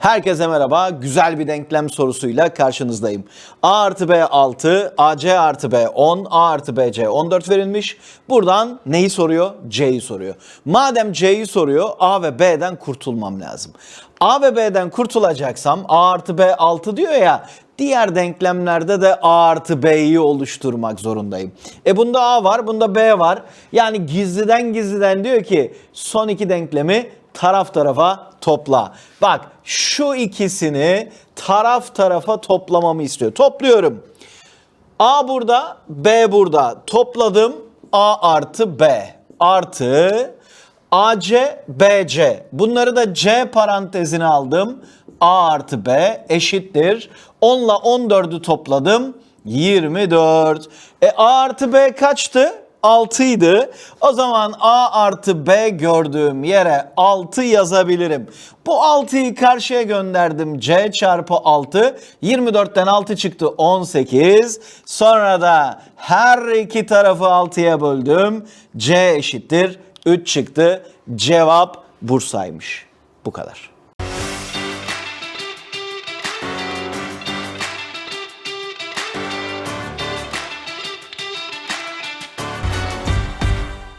Herkese merhaba. Güzel bir denklem sorusuyla karşınızdayım. A artı B 6, AC artı B 10, A artı BC 14 verilmiş. Buradan neyi soruyor? C'yi soruyor. Madem C'yi soruyor A ve B'den kurtulmam lazım. A ve B'den kurtulacaksam A artı B 6 diyor ya Diğer denklemlerde de A artı B'yi oluşturmak zorundayım. E bunda A var, bunda B var. Yani gizliden gizliden diyor ki son iki denklemi taraf tarafa topla. Bak şu ikisini taraf tarafa toplamamı istiyor. Topluyorum. A burada, B burada. Topladım. A artı B artı AC, BC. Bunları da C parantezine aldım. A artı B eşittir. 10 ile 14'ü topladım. 24. E A artı B kaçtı? 6 idi. O zaman A artı B gördüğüm yere 6 yazabilirim. Bu 6'yı karşıya gönderdim. C çarpı 6. 24'ten 6 çıktı 18. Sonra da her iki tarafı 6'ya böldüm. C eşittir 3 çıktı. Cevap Bursa'ymış. Bu kadar.